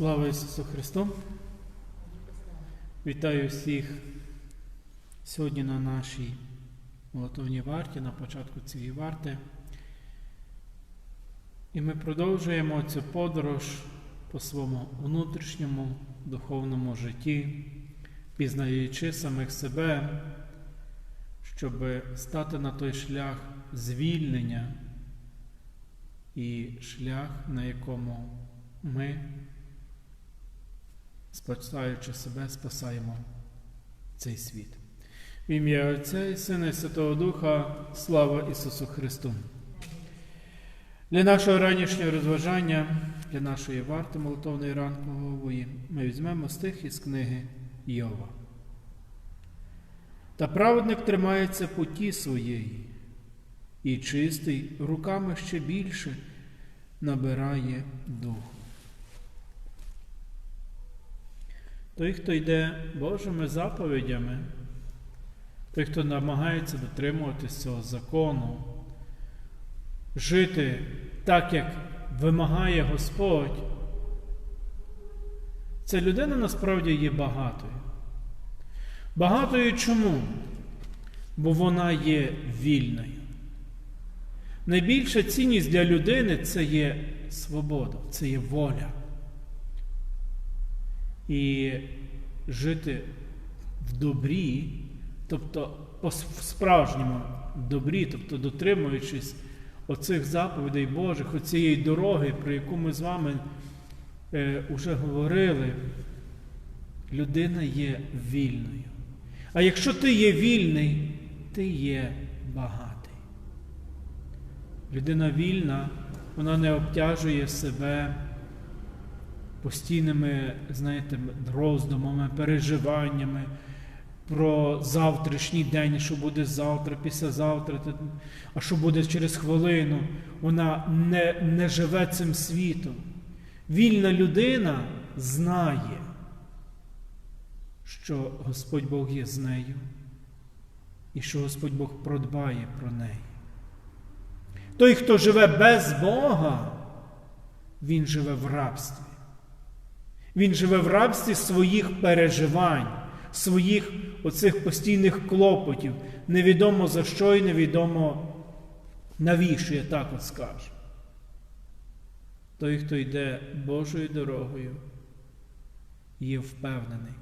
Слава Ісусу Христу! Вітаю всіх сьогодні на нашій молотовній варті, на початку цієї варти. І ми продовжуємо цю подорож по своєму внутрішньому духовному житті, пізнаючи самих себе, щоб стати на той шлях звільнення і шлях, на якому ми спасаючи себе, спасаємо цей світ. В ім'я Отця і Сина і Святого Духа, слава Ісусу Христу. Для нашого ранішнього розважання, для нашої варти молитовної ранкової, ми візьмемо стих із книги Йова. Та праведник тримається путі своєї, і чистий руками ще більше набирає духу. Той, хто йде Божими заповідями, той, хто намагається дотримуватися цього закону, жити так, як вимагає Господь, ця людина насправді є багатою. Багатою чому? Бо вона є вільною. Найбільша цінність для людини це є свобода, це є воля і жити в добрі, тобто по справжньому добрі, тобто дотримуючись оцих заповідей Божих, оцієї дороги, про яку ми з вами е, уже говорили, людина є вільною. А якщо ти є вільний, ти є багатий. Людина вільна, вона не обтяжує себе постійними, знаєте, роздумами, переживаннями про завтрашній день, що буде завтра, післязавтра, а що буде через хвилину. Вона не, не живе цим світом. Вільна людина знає, що Господь Бог є з нею і що Господь Бог продбає про неї. Той, хто живе без Бога, він живе в рабстві. Він живе в рабстві своїх переживань, своїх оцих постійних клопотів, невідомо за що і невідомо навіщо, я так от скажу. Той, хто йде Божою дорогою, є впевнений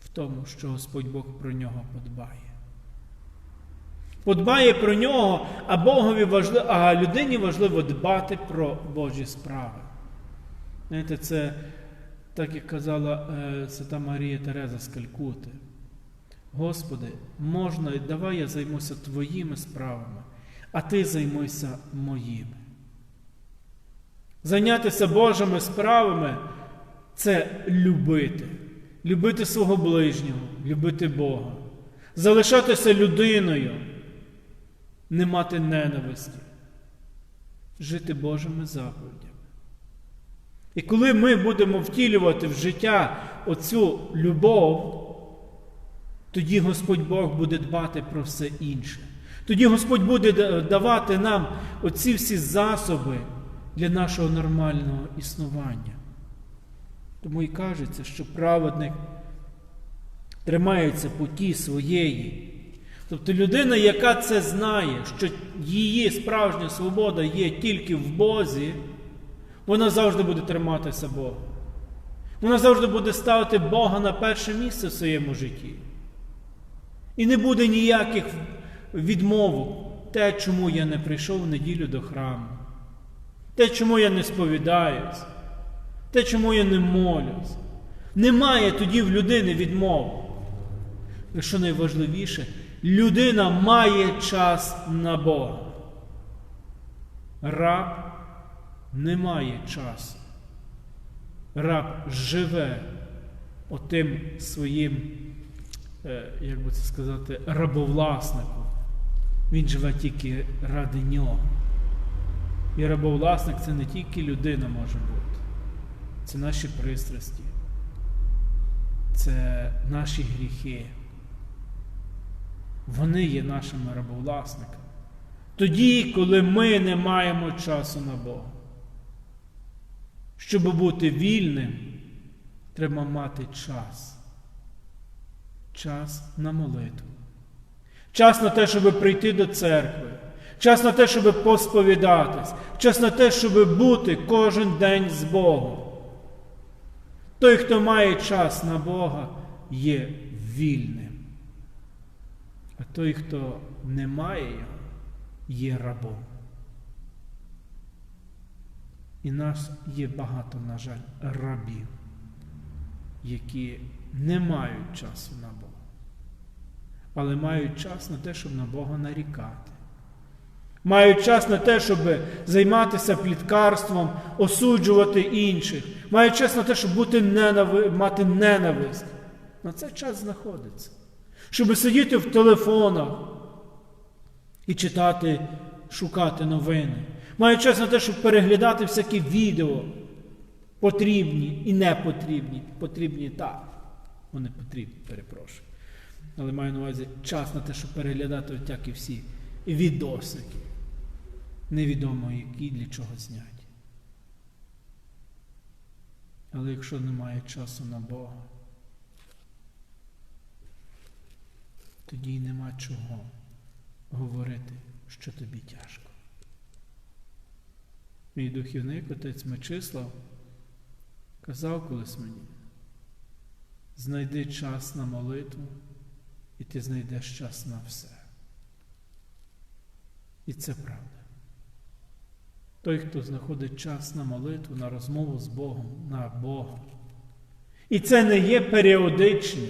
в тому, що Господь Бог про нього подбає. Подбає про нього, а Богові важливо, а людині важливо дбати про Божі справи. Знаєте, це так як казала е, Свята Марія Тереза з Калькути. Господи, можна, і давай я займуся Твоїми справами, а Ти займуйся моїми. Зайнятися Божими справами це любити, любити свого ближнього, любити Бога, залишатися людиною, не мати ненависті, жити Божими заповідями. І коли ми будемо втілювати в життя оцю любов, тоді Господь Бог буде дбати про все інше. Тоді Господь буде давати нам оці всі засоби для нашого нормального існування. Тому і кажеться, що праведник тримається путі своєї. Тобто людина, яка це знає, що її справжня свобода є тільки в Бозі вона завжди буде триматися Бога. Вона завжди буде ставити Бога на перше місце в своєму житті. І не буде ніяких відмовок. Те, чому я не прийшов в неділю до храму, те, чому я не сповідаюсь, те, чому я не молюсь. Немає тоді в людини відмов. Що найважливіше, людина має час на Бога. Раб немає часу. Раб живе отим своїм, е, як би це сказати, рабовласником. Він живе тільки ради нього. І рабовласник це не тільки людина може бути, це наші пристрасті, це наші гріхи. Вони є нашими рабовласниками. Тоді, коли ми не маємо часу на Бога. Щоб бути вільним, треба мати час. Час на молитву. Час на те, щоб прийти до церкви. Час на те, щоб посповідатись. Час на те, щоб бути кожен день з Богом. Той, хто має час на Бога, є вільним. А той, хто не має його, є рабом. І нас є багато, на жаль, рабів, які не мають часу на Бога, але мають час на те, щоб на Бога нарікати. Мають час на те, щоб займатися пліткарством, осуджувати інших. Мають час на те, щоб бути ненави... мати ненависть. На це час знаходиться. Щоб сидіти в телефонах і читати, шукати новини. Мають час на те, щоб переглядати всякі відео. Потрібні і не потрібні. Потрібні так. Вони потрібні, перепрошую. Але маю на увазі час на те, щоб переглядати отякі всі відосики. Невідомо які для чого зняті. Але якщо немає часу на Бога, тоді й нема чого говорити, що тобі тяжко. Мій духівник, отець Мечислав, казав колись мені, знайди час на молитву, і ти знайдеш час на все. І це правда. Той, хто знаходить час на молитву, на розмову з Богом, на Бога. І це не є періодично,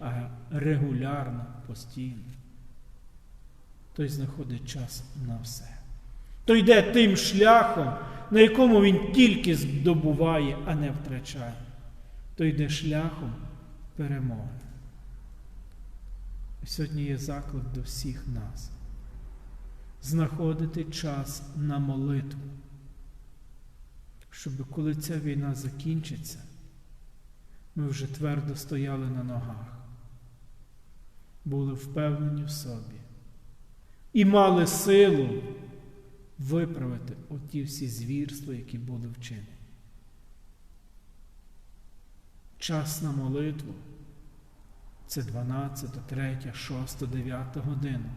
а регулярно, постійно. Той знаходить час на все. Той йде тим шляхом, на якому він тільки здобуває, а не втрачає. Той йде шляхом перемоги. Сьогодні є заклик до всіх нас знаходити час на молитву, щоб коли ця війна закінчиться, ми вже твердо стояли на ногах, були впевнені в собі і мали силу виправити оті всі звірства, які були вчинені. Час на молитву це 12, 3, 6, 9 година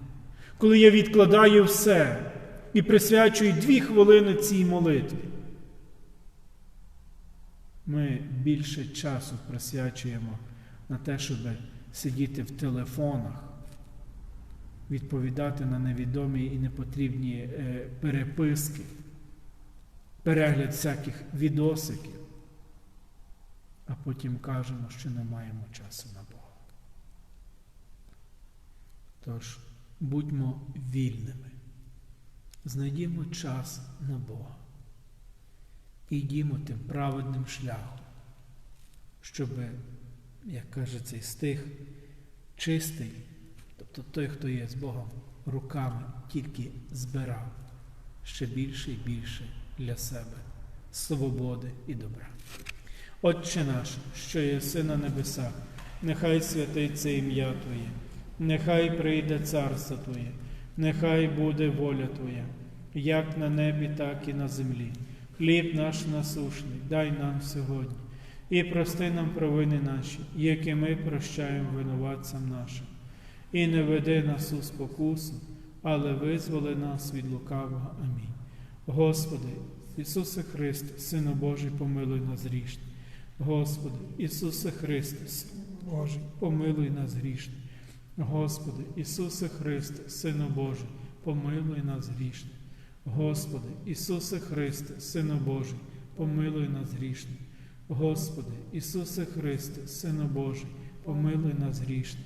коли я відкладаю все і присвячую дві хвилини цій молитві. Ми більше часу присвячуємо на те, щоб сидіти в телефонах, відповідати на невідомі і непотрібні е, переписки, перегляд всяких відосиків, а потім кажемо, що не маємо часу на Бога. Тож, будьмо вільними. Знайдімо час на Бога. І йдімо тим праведним шляхом, щоб, як каже цей стих, чистий, тобто той, хто є з Богом, руками тільки збирав ще більше і більше для себе свободи і добра. Отче наш, що є на небесах, нехай святиться ім'я Твоє. Нехай прийде царство Твоє, нехай буде воля Твоя, як на небі, так і на землі. Хліб наш насушний, дай нам сьогодні, і прости нам провини наші, які ми прощаємо винуватцям нашим. І не веди нас у спокусу, але визволи нас від лукавого. Амінь. Господи, Ісусе Христе, Сину Божий, помилуй нас грішні. Господи, Ісусе Христе, Сину Божий, помилуй нас грішні. Господи, Ісусе Христе, Сину Божий, помилуй нас грішних. Господи, Ісусе Христе, Сину Божий, помилуй нас грішних. Господи, Ісусе Христе, Сину Божий, помилуй нас грішних.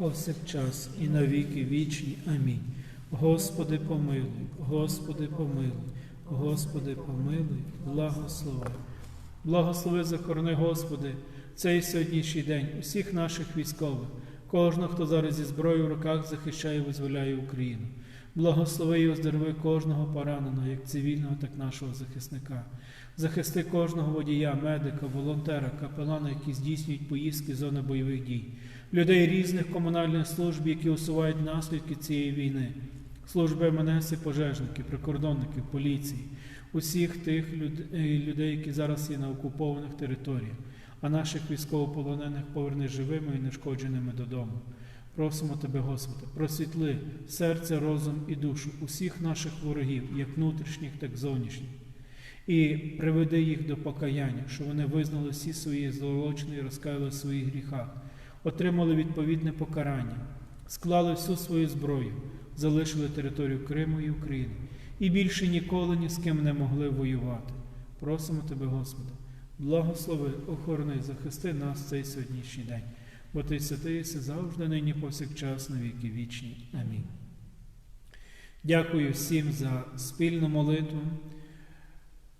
повсякчас і навіки вічні. Амінь. Господи, помилуй, Господи, помилуй, Господи, помилуй, благослови. Благослови захорони, Господи, цей сьогоднішній день усіх наших військових, кожного, хто зараз зі зброєю в руках захищає і визволяє Україну. Благослови і оздорови кожного пораненого, як цивільного, так і нашого захисника. Захисти кожного водія, медика, волонтера, капелана, які здійснюють поїздки з зони бойових дій, людей різних комунальних служб, які усувають наслідки цієї війни, служби МНС і пожежників, прикордонників, поліції, усіх тих е, людей, які зараз є на окупованих територіях, а наших військовополонених поверни живими і нешкодженими додому. Просимо Тебе, Господи, просвітли серце, розум і душу усіх наших ворогів, як внутрішніх, так і зовнішніх, і приведи їх до покаяння, що вони визнали всі свої злочини і розкаяли в своїх гріхах, отримали відповідне покарання, склали всю свою зброю, залишили територію Криму і України і більше ніколи ні з ким не могли воювати. Просимо Тебе, Господи, благослови, охорони, захисти нас цей сьогоднішній день, бо Ти святий єси завжди, нині повсякчас, на віки вічні. Амінь. Дякую всім за спільну молитву.